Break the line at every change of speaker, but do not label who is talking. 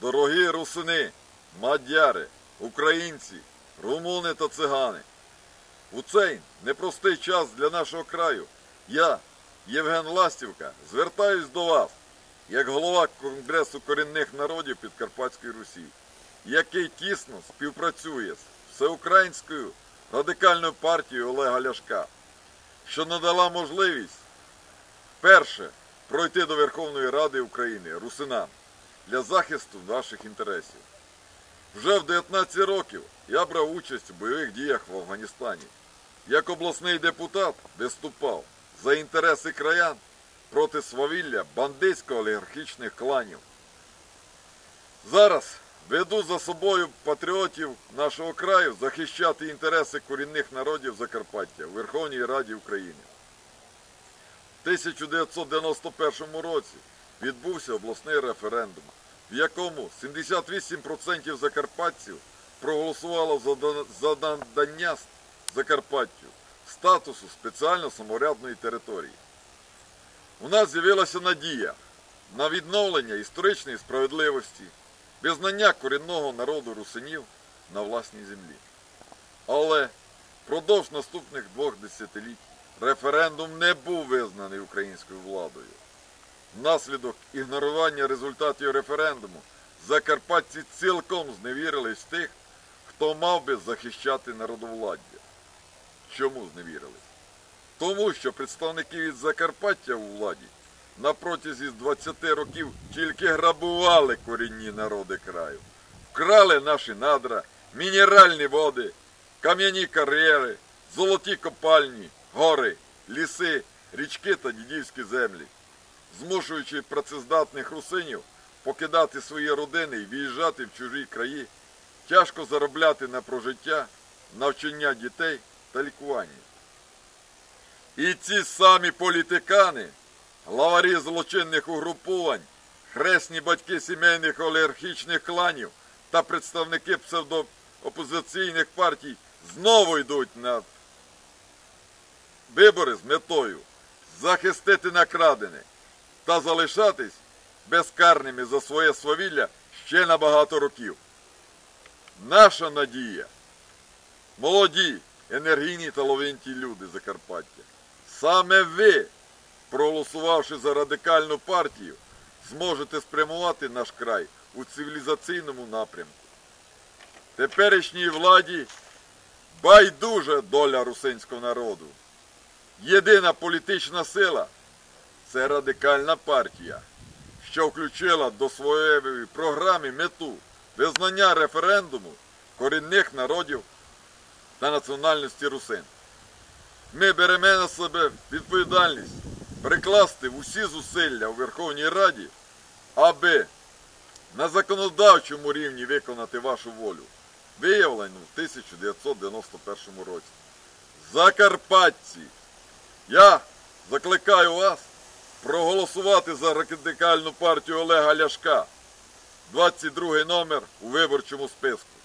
Дорогі русини, мадяри, українці, румуни та цигани. У цей непростий час для нашого краю я, Євген Ластівка, звертаюсь до вас, як голова Конгресу корінних народів Підкарпатської Русі, який тісно співпрацює з всеукраїнською радикальною партією Олега Ляшка, що надала можливість перше пройти до Верховної Ради України русинам для захисту наших інтересів. Вже в 19 років я брав участь у бойових діях в Афганістані. Як обласний депутат виступав за інтереси краян проти свавілля бандитсько-олігархічних кланів. Зараз веду за собою патріотів нашого краю захищати інтереси корінних народів Закарпаття у Верховній Раді України. В 1991 році відбувся обласний референдум, в якому 78% закарпатців проголосувало за надання Закарпаттю статусу спеціально самоврядної території. У нас з'явилася надія на відновлення історичної справедливості, визнання корінного народу русинів на власній землі. Але впродовж наступних двох десятиліть референдум не був визнаний українською владою. Внаслідок ігнорування результатів референдуму закарпатці цілком зневірились в тих, хто мав би захищати народовладдя. Чому зневірились? Тому що представники від Закарпаття у владі на протязі 20 років тільки грабували корінні народи краю, вкрали наші надра, мінеральні води, кам'яні кар'єри, золоті копальні, гори, ліси, річки та дідівські землі, змушуючи працездатних русинів покидати свої родини і виїжджати в чужі краї, тяжко заробляти на прожиття, навчання дітей та лікування. І ці самі політикани, главарі злочинних угрупувань, хресні батьки сімейних олігархічних кланів та представники псевдоопозиційних партій знову йдуть на вибори з метою захистити накрадене та залишатись безкарними за своє свавілля ще на багато років. Наша надія молоді, енергійні та люди Закарпаття. Саме ви, проголосувавши за радикальну партію, зможете спрямувати наш край у цивілізаційному напрямку. Теперішній владі байдужа доля русинського народу. Єдина політична сила це радикальна партія, що включила до своєї програми мету визнання референдуму корінних народів та національності русин. Ми беремо на себе відповідальність прикласти усі зусилля у Верховній Раді, аби на законодавчому рівні виконати вашу волю, виявлену в 1991 році. Закарпатці, я закликаю вас проголосувати за радикальну партію Олега Ляшка, 22 номер у виборчому списку.